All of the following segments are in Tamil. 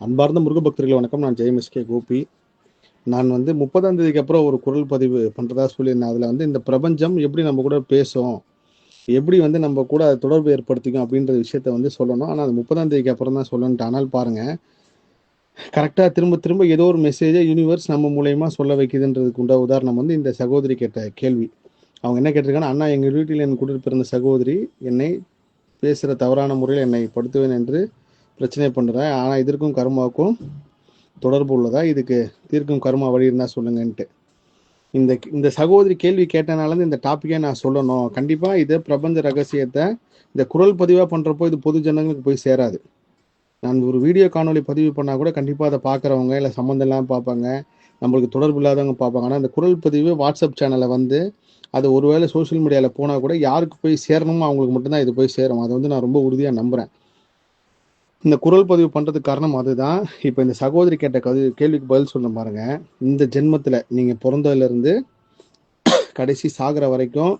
அன்பார்ந்த முருகபக்தர்கள் வணக்கம். நான் ஜெயமிஸ்கே கோபி. நான் வந்து முப்பதாம் தேதிக்கு அப்புறம் ஒரு குரல் பதிவு பண்ணுறதா சொல்லியிருந்தேன். அதில் வந்து இந்த பிரபஞ்சம் எப்படி நம்ம கூட பேசும் எப்படி வந்து நம்ம கூட தொடர்பு ஏற்படுத்திக்கும் அப்படின்ற விஷயத்த வந்து சொல்லணும். ஆனால் அது முப்பதாம் தேதிக்கு அப்புறம் தான் சொல்லணுன்ட்டு ஆனால் பாருங்கள் கரெக்டாக திரும்ப திரும்ப ஏதோ ஒரு மெசேஜை யூனிவர்ஸ் நம்ம மூலயமா சொல்ல வைக்குதுன்றதுக்கு உண்ட உதாரணம் வந்து இந்த சகோதரி கேட்ட கேள்வி. அவங்க என்ன கேட்டிருக்காங்கன்னா அண்ணா எங்கள் வீட்டில் என் கூட்டிட்டு பிறந்த சகோதரி என்னை பேசுகிற தவறான முறையில் என்னை படுத்துவேன் என்று பிரச்சனை பண்ணுறேன். ஆனால் இதற்கும் கர்மாவுக்கும் தொடர்பு உள்ளதா? இதுக்கு தீர்க்கும் கர்மா வழி இருந்தால் சொல்லுங்கன்ட்டு. இந்த இந்த சகோதரி கேள்வி கேட்டனால இந்த டாப்பிக்கே நான் சொல்லணும். கண்டிப்பாக இது பிரபஞ்ச ரகசியத்தை இந்த குரல் பதிவாக பண்ணுறப்போ இது பொது ஜனங்களுக்கு போய் சேராது. நான் ஒரு வீடியோ காணொலி பதிவு பண்ணால் கூட கண்டிப்பாக அதை பார்க்குறவங்க இல்லை சம்மந்தம் இல்லாமல் பார்ப்பாங்க. நம்மளுக்கு தொடர்பு இல்லாதவங்க பார்ப்பாங்க. ஆனால் அந்த குரல் பதிவு வாட்ஸ்அப் சேனலை வந்து அது ஒருவேளை சோஷியல் மீடியாவில் போனால் கூட யாருக்கு போய் சேரணுமோ அவங்களுக்கு மட்டும்தான் இது போய் சேரும். அதை வந்து நான் ரொம்ப உறுதியாக நம்புகிறேன் இந்த குரல் பதிவு பண்ணுறதுக்கு காரணம் அதுதான். இப்போ இந்த சகோதரி கேட்ட கது கேள்விக்கு பதில் சொல்ல பாருங்க. இந்த ஜென்மத்தில் நீங்கள் பிறந்ததுலேருந்து கடைசி சாகிற வரைக்கும்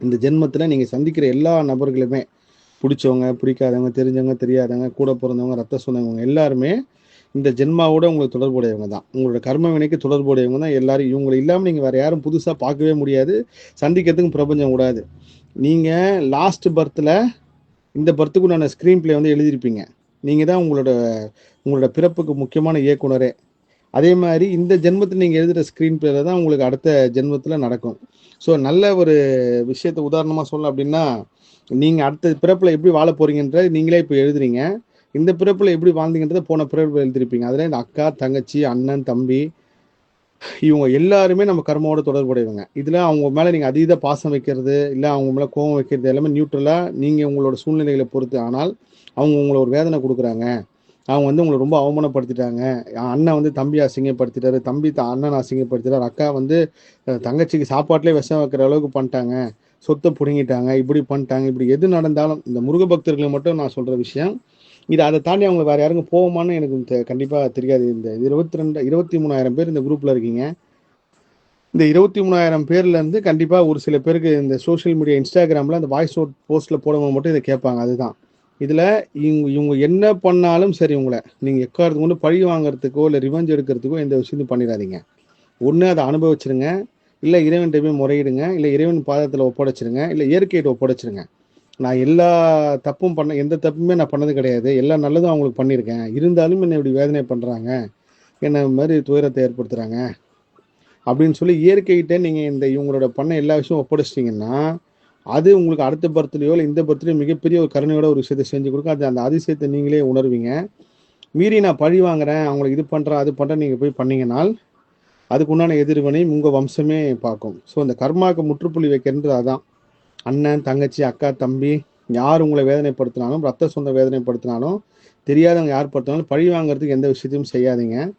இந்த ஜென்மத்தில் நீங்கள் சந்திக்கிற எல்லா நபர்களுமே பிடிச்சவங்க பிடிக்காதவங்க தெரிஞ்சவங்க தெரியாதவங்க கூட பிறந்தவங்க ரத்த சொன்னவங்க எல்லாருமே இந்த ஜென்மாவோட உங்களுக்கு தொடர்புடையவங்க தான். உங்களோட கர்ம வினைக்கு தொடர்புடையவங்க தான் எல்லாரும். இவங்களை இல்லாமல் நீங்கள் வேறு யாரும் புதுசாக பார்க்கவே முடியாது. சந்திக்கிறதுக்கும் பிரபஞ்சம் கூடாது. நீங்கள் லாஸ்ட் பர்த்தில் இந்த பர்த்துக்கு ஸ்க்ரீன் பிளே வந்து எழுதியிருப்பீங்க. நீங்கள் தான் உங்களோட உங்களோட பிறப்புக்கு முக்கியமான இயக்குனரே. அதே மாதிரி இந்த ஜென்மத்தில் நீங்கள் எழுதுகிற ஸ்க்ரீன் பிளேல தான் உங்களுக்கு அடுத்த ஜென்மத்தில் நடக்கும். ஸோ நல்ல ஒரு விஷயத்த உதாரணமாக சொல்ல அப்படின்னா நீங்கள் அடுத்த பிறப்பில் எப்படி வாழ போறீங்கன்ற நீங்களே இப்போ எழுதுறீங்க. இந்த பிறப்பில் எப்படி வாழ்ந்தீங்கன்றதை போன பிறப்பில் எழுதிருப்பீங்க அதில் இந்த அக்கா தங்கச்சி அண்ணன் தம்பி இவங்க எல்லாருமே நம்ம கர்மாவோட தொடர்புடையவங்க. இதில் அவங்க மேலே நீங்கள் அதீத பாசம் வைக்கிறது இல்லை அவங்க மேலே கோபம் வைக்கிறது எல்லாமே நியூட்ரலாக நீங்கள் உங்களோட சூழ்நிலைகளை பொறுத்து. ஆனால் அவங்க உங்களை ஒரு வேதனை கொடுக்குறாங்க. அவங்க வந்து உங்களை ரொம்ப அவமானப்படுத்திட்டாங்க. அண்ணன் வந்து தம்பி அசிங்கப்படுத்திட்டாரு. தம்பி த அண்ணன் அசிங்கப்படுத்திட்டாரு. அக்கா வந்து தங்கச்சிக்கு சாப்பாட்டிலே விஷம் வைக்கிற அளவுக்கு பண்ணிட்டாங்க. சொத்தை பிடுங்கிட்டாங்க. இப்படி பண்ணிட்டாங்க. இப்படி எது நடந்தாலும் இந்த முருக பக்தர்களை மட்டும் நான் சொல்கிற விஷயம் இது அதை தாண்டி அவங்க வேற யாருக்கும் போவோமான்னு எனக்கு தெ- கண்டிப்பா தெரியாது. இந்த இருபத்தி ரெண்டு இருபத்தி மூணாயிரம் பேர் இந்த குரூப்ல இருக்கீங்க. இந்த இருபத்தி மூணாயிரம் பேர்ல இருந்து கண்டிப்பா ஒரு சில பேருக்கு இந்த சோஷியல் மீடியா இன்ஸ்டாகிராம்ல அந்த வாய்ஸ் அவுட் போஸ்ட்ல போடும்போது மட்டும் இதை கேட்பாங்க. அதுதான். இதுல இவங்க இவங்க என்ன பண்ணாலும் சரி உங்களை நீங்க எக்காரத்துக்கு கொண்டு பழி வாங்குறதுக்கோ இல்லை ரிவெஞ்ச் எடுக்கிறதுக்கோ எந்த விஷயத்தையும் பண்ணிடாதீங்க. ஒன்று அதை அனுபவிச்சிருங்க. இல்லை இறைவன்கிட்ட போய் முறையிடுங்க. இல்லை இறைவன் பாதத்தில் ஒப்படைச்சிருங்க. இல்லை இயற்கையிட்ட ஒப்படைச்சிருங்க. நான் எல்லா தப்பும் பண்ண எந்த தப்புமே நான் பண்ணது கிடையாது. எல்லா நல்லதும் அவங்களுக்கு பண்ணியிருக்கேன். இருந்தாலும் என்னை இப்படி வேதனை பண்ணுறாங்க என்னை மாதிரி துயரத்தை ஏற்படுத்துகிறாங்க அப்படின்னு சொல்லி இயற்கைகிட்ட நீங்கள் இந்த இவங்களோட பண்ண எல்லா விஷயமும் ஒப்படைச்சிட்டிங்கன்னா அது உங்களுக்கு அடுத்த பர்த்லேயோ இல்லை இந்த பர்த்லேயோ மிகப்பெரிய ஒரு கருணையோட ஒரு விஷயத்தை செஞ்சு கொடுக்கும். அது அந்த அதிசயத்தை நீங்களே உணர்வீங்க. மீறி நான் பழி வாங்குறேன் அவங்களுக்கு இது பண்ணுறேன் அது பண்ணுறேன் நீங்கள் போய் பண்ணீங்கன்னால் அதுக்கு உண்டான உங்கள் வம்சமே பார்க்கும். ஸோ இந்த கர்மாவுக்கு முற்றுப்புள்ளி வைக்கிறது அதான். அண்ணன் தங்கச்சி அக்கா தம்பி யார் உங்களை வேதனைப்படுத்தினாலும் ரத்த சொந்த வேதனைப்படுத்தினாலும் தெரியாதவங்க யார் படுத்தினாலும் பழி வாங்குறதுக்கு எந்த விஷயத்தையும் செய்யாதீங்க.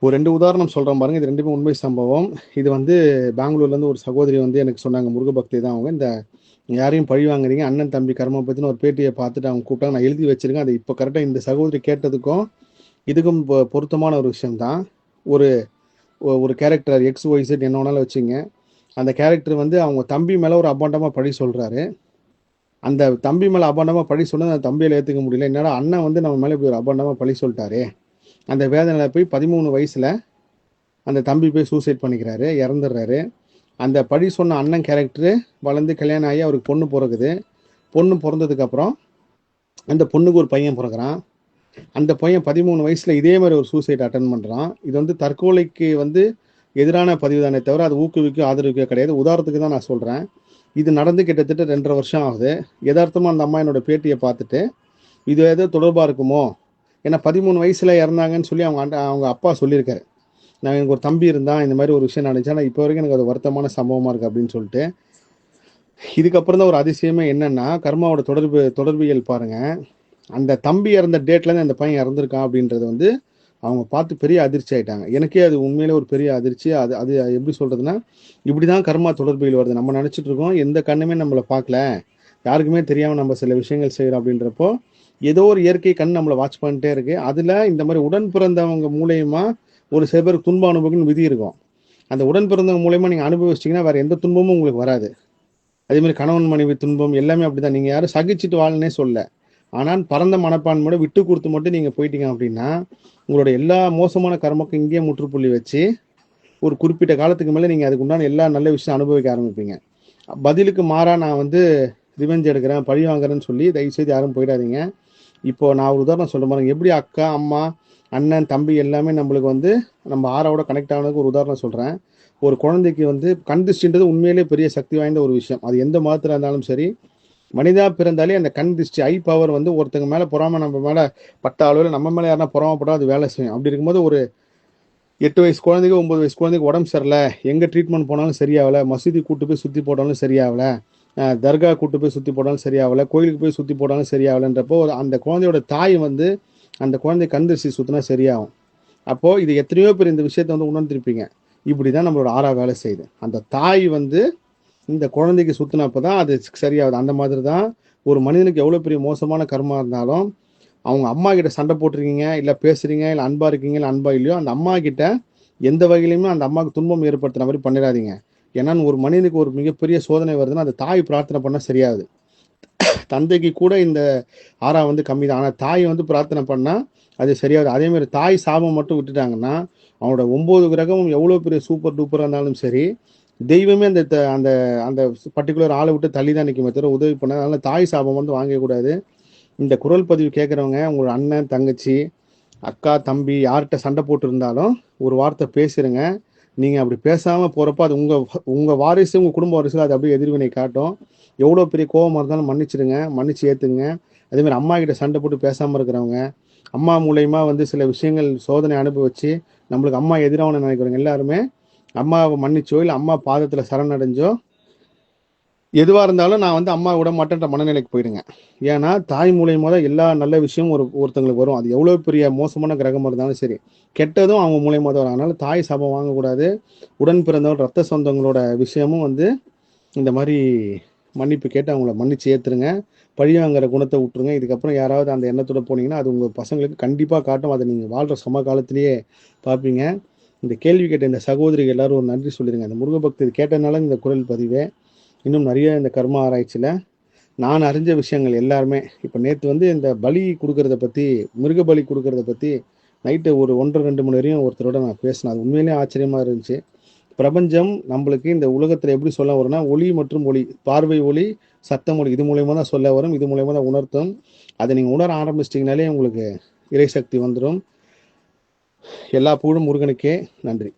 ஒரு ரெண்டு உதாரணம் சொல்கிறேன் பாருங்கள் இது ரெண்டுமே உண்மை சம்பவம். இது வந்து பெங்களூர்லேருந்து ஒரு சகோதரி வந்து எனக்கு சொன்னாங்க. முருகபக்தி தான் அவங்க. இந்த யாரையும் பழி வாங்குறீங்க அண்ணன் தம்பி கர்ம பற்றின ஒரு பேட்டியை பார்த்துட்டு அவங்க கூப்பிட்டாங்க. நான் எழுதி வச்சிருக்கேன். அது இப்போ கரெக்டாக இந்த சகோதரி கேட்டதுக்கும் இதுக்கும் பொ- பொருத்தமான ஒரு விஷயம்தான். ஒரு ஒரு கேரக்டர் எக்ஸ் ஒய் செட் என்ன வேணாலும் வச்சுங்க. அந்த கேரக்டர் வந்து அவங்க தம்பி மேலே ஒரு அபாண்டமாக பழி சொல்கிறாரு அந்த தம்பி மேலே அபாண்டமாக பழி சொன்னது அந்த தம்பியால் ஏற்றுக்க முடியல. என்னடா அண்ணன் வந்து நம்ம மேலே இப்படி ஒரு அபாண்டமாக பழி சொல்லிட்டாரு. அந்த வேதனையில் போய் பதிமூணு வயசில் அந்த தம்பி போய் சூசைட் பண்ணிக்கிறாரு இறந்துடுறாரு. அந்த பழி சொன்ன அண்ணன் கேரக்டரு வளர்ந்து கல்யாணம் ஆகி அவருக்கு பொண்ணு பிறகுது பொண்ணு பிறந்ததுக்கப்புறம் அந்த பொண்ணுக்கு ஒரு பையன் பிறகுறான் அந்த பையன் பதிமூணு வயசில் இதே மாதிரி ஒரு சூசைட் அட்டன் பண்ணுறான் இது வந்து தற்கொலைக்கு வந்து எதிரான பதிவு தானே தவிர அது ஊக்குவிக்க ஆதரவிக்க கிடையாது. உதாரணத்துக்கு தான் நான் சொல்கிறேன் இது நடந்து கிட்டத்தட்ட ரெண்டரை வருஷம் ஆகுது. யதார்த்தமாக அந்த அம்மா என்னோட பேட்டியை பார்த்துட்டு இது ஏதோ தொடர்பாக இருக்குமோ? ஏன்னா பதிமூணு வயசில் இறந்தாங்கன்னு சொல்லி அவங்க அண்ட- அவங்க அப்பா சொல்லியிருக்காரு. நான் எனக்கு ஒரு தம்பி இருந்தான் இந்த மாதிரி ஒரு விஷயம் நடந்துச்சு ஆனால் இப்போ வரைக்கும் எனக்கு அது வருத்தமான சம்பவமாக இருக்குது அப்படின்னு சொல்லிட்டு இதுக்கப்புறம் தான் ஒரு அதிசயமே என்னென்னா கர்மாவோட தொடர்பு தொடர்பியல் பாருங்கள் அந்த தம்பி இறந்த டேட்லேருந்து அந்த பையன் இறந்துருக்கான் அப்படின்றது வந்து அவங்க பார்த்து பெரிய அதிர்ச்சி ஆயிட்டாங்க. எனக்கே அது உண்மையிலே ஒரு பெரிய அதிர்ச்சி. அது அது எப்படி சொல்றதுன்னா இப்படி தான் கர்மா தொடர்புகள் வருது. நம்ம நினச்சிட்டு இருக்கோம் எந்த கண்ணுமே நம்மளை பார்க்கல. யாருக்குமே தெரியாமல் நம்ம சில விஷயங்கள் செய்கிறோம் அப்படின்றப்போ ஏதோ ஒரு இயற்கை கண் நம்மளை வாட்ச் பண்ணிட்டே இருக்கு. அதில் இந்த மாதிரி உடன் பிறந்தவங்க மூலயமா ஒரு சில பேருக்கு துன்ப அனுபவம்னு விதி இருக்கும். அந்த உடன் பிறந்தவங்க மூலயமா நீங்கள் அனுபவிச்சிங்கன்னா வேற எந்த துன்பமும் உங்களுக்கு வராது. அதே மாதிரி கணவன் மனைவி துன்பம் எல்லாமே அப்படிதான். நீங்கள் யாரும் சகிச்சுட்டு வாழனே சொல்ல ஆனால் பரந்த மனப்பான்மையோட விட்டு கொடுத்து மட்டும் நீங்கள் போயிட்டீங்க அப்படின்னா உங்களோட எல்லா மோசமான கர்மக்கும் இங்கேயே முற்றுப்புள்ளி வச்சு ஒரு குறிப்பிட்ட காலத்துக்கு மேலே நீங்கள் அதுக்கு உண்டான எல்லா நல்ல விஷயம் அனுபவிக்க ஆரம்பிப்பீங்க. பதிலுக்கு மாறா நான் வந்து ரிவெஞ்ச் எடுக்கிறேன் பழி வாங்குறேன்னு சொல்லி தயவுசெய்து யாரும் போயிடாதீங்க. இப்போ நான் ஒரு உதாரணம் சொல்ல பாருங்க. எப்படி அக்கா அம்மா அண்ணன் தம்பி எல்லாமே நம்மளுக்கு வந்து நம்ம ஆறாவோட கனெக்ட் ஆனதுக்கு ஒரு உதாரணம் சொல்கிறேன் ஒரு குழந்தைக்கு வந்து கண் திருஷ்டின்றது உண்மையிலே பெரிய சக்தி வாய்ந்த ஒரு விஷயம். அது எந்த மதத்தில் இருந்தாலும் சரி மனிதா பிறந்தாலே அந்த கண் திருஷ்டி ஐ பவர் வந்து ஒருத்தங்க மேலே பொறாம நம்ம மேலே பட்ட அளவில் நம்ம மேலே யாருன்னா பொறாமப்பட்டா அது வேலை செய்யும். அப்படி இருக்கும்போது ஒரு எட்டு வயசு குழந்தைக்கு ஒன்பது வயசு குழந்தைக்கு உடம்பு சரியில்லை. எங்கே ட்ரீட்மெண்ட் போனாலும் சரியாகல. மசூதி கூட்டு போய் சுற்றி போட்டாலும் சரியாகல. தர்கா கூட்டு போய் சுற்றி போட்டாலும் சரியாகல. கோயிலுக்கு போய் சுற்றி போட்டாலும் சரியாகலன்றப்போ அந்த குழந்தையோட தாய் வந்து அந்த குழந்தை கண் திருஷ்டி சுற்றினா சரியாகும். அப்போது இது எத்தனையோ பேர் இந்த விஷயத்தை வந்து உணர்ந்திருப்பீங்க. இப்படி தான் நம்மளோட ஆறா வேலை செய்யுது. அந்த தாய் வந்து இந்த குழந்தைக்கு சுத்தினப்ப தான் அது சரியாகுது. அந்த மாதிரி தான் ஒரு மனிதனுக்கு எவ்வளோ பெரிய மோசமான கர்மா இருந்தாலும் அவங்க அம்மா கிட்ட சண்டை போட்டிருக்கீங்க இல்லை பேசுறீங்க இல்லை அன்பா இருக்கீங்க இல்லை அன்பா இல்லையோ அந்த அம்மா கிட்ட எந்த வகையிலுமே அந்த அம்மாவுக்கு துன்பம் ஏற்படுத்துற மாதிரி பண்ணிடாதீங்க. ஏன்னா ஒரு மனிதனுக்கு ஒரு மிகப்பெரிய சோதனை வருதுன்னா அந்த தாய் பிரார்த்தனை பண்ணால் சரியாது. தந்தைக்கு கூட இந்த ஆறா வந்து கம்மி தான் ஆனால் தாய் வந்து பிரார்த்தனை பண்ணால் அது சரியாகுது அதேமாதிரி தாய் சாபம் மட்டும் விட்டுட்டாங்கன்னா அவனோட ஒம்பது கிரகமும் எவ்வளோ பெரிய சூப்பர் டூப்பராக இருந்தாலும் சரி தெய்வமே அந்த த- அந்த அந்த பர்டிகுலர் ஆளை விட்டு தள்ளி தான் நிற்கும் தவிர உதவி பண்ண அதனால தாய் சாபம் வந்து வாங்கக்கூடாது இந்த குரல் பதிவு கேட்குறவங்க உங்களோட அண்ணன் தங்கச்சி அக்கா தம்பி யார்கிட்ட சண்டை போட்டிருந்தாலும் ஒரு வார்த்தை பேசுறங்க நீங்கள் அப்படி பேசாமல் போகிறப்ப அது உங்கள் உங்கள் வாரிசு உங்கள் குடும்ப வாரிசு அது அப்படியே எதிர்வினை காட்டும். எவ்வளோ பெரிய கோவமாக இருந்தாலும் மன்னிச்சிடுங்க மன்னிச்சு ஏற்றுங்க அதேமாதிரி அம்மா கிட்ட சண்டை போட்டு பேசாமல் இருக்கிறவங்க அம்மா மூலயமா வந்து சில விஷயங்கள் சோதனை அனுபவிச்சு நம்மளுக்கு அம்மா எதிரான நினைக்கிறவங்க எல்லாருமே அம்மாவை மன்னிச்சோ இல்லை அம்மா பாதத்தில் சரணடைஞ்சோ எதுவாக இருந்தாலும் நான் வந்து அம்மா விட மாட்டேன்ற மனநிலைக்கு போயிடுங்க ஏன்னா தாய் மூலியமாக தான் எல்லா நல்ல விஷயமும் ஒரு ஒருத்தங்களுக்கு வரும். அது எவ்வளோ பெரிய மோசமான கிரகமாக இருந்தாலும் சரி கெட்டதும் அவங்க மூலியமாக தான் வரும். அதனால தாய் சாபம் வாங்கக்கூடாது. உடன் பிறந்தவர் ரத்த சொந்தங்களோட விஷயமும் வந்து இந்த மாதிரி மன்னிப்பு கேட்டு அவங்கள மன்னிச்சு ஏற்றுருங்க பழிவாங்கிற குணத்தை விட்டுருங்க. இதுக்கப்புறம் யாராவது அந்த எண்ணத்தோட போனீங்கன்னா அது உங்கள் பசங்களுக்கு கண்டிப்பாக காட்டும். அதை நீங்கள் வாழ்கிற சம காலத்திலேயே பார்ப்பீங்க. இந்த கேள்வி கேட்ட இந்த சகோதரிகள் எல்லாரும் ஒரு நன்றி சொல்லிடுங்க அந்த முருகபக்தி கேட்டனால இந்த குரல் பதிவே. இன்னும் நிறைய இந்த கர்ம ஆராய்ச்சியில் நான் அறிஞ்ச விஷயங்கள் எல்லாருமே. இப்போ நேற்று வந்து இந்த பலி கொடுக்கறத பற்றி மிருக பலி கொடுக்கறத பற்றி நைட்டு ஒரு ஒன்றரை ரெண்டு மணி வரையும் ஒருத்தரோட நான் பேசினேன். அது உண்மையிலேயே ஆச்சரியமாக இருந்துச்சு. பிரபஞ்சம் நம்மளுக்கு இந்த உலகத்தில் எப்படி சொல்ல வரும்னா ஒளி மற்றும் ஒளி பார்வை ஒளி சத்தம் ஒளி இது மூலயமா தான் சொல்ல வரும் இது மூலயமா தான் உணர்த்தும். அதை நீங்கள் உணர ஆரம்பிச்சிட்டிங்கனாலே உங்களுக்கு இறைசக்தி வந்துடும் எல்லா புகழும் முருகனுக்கே நன்றி.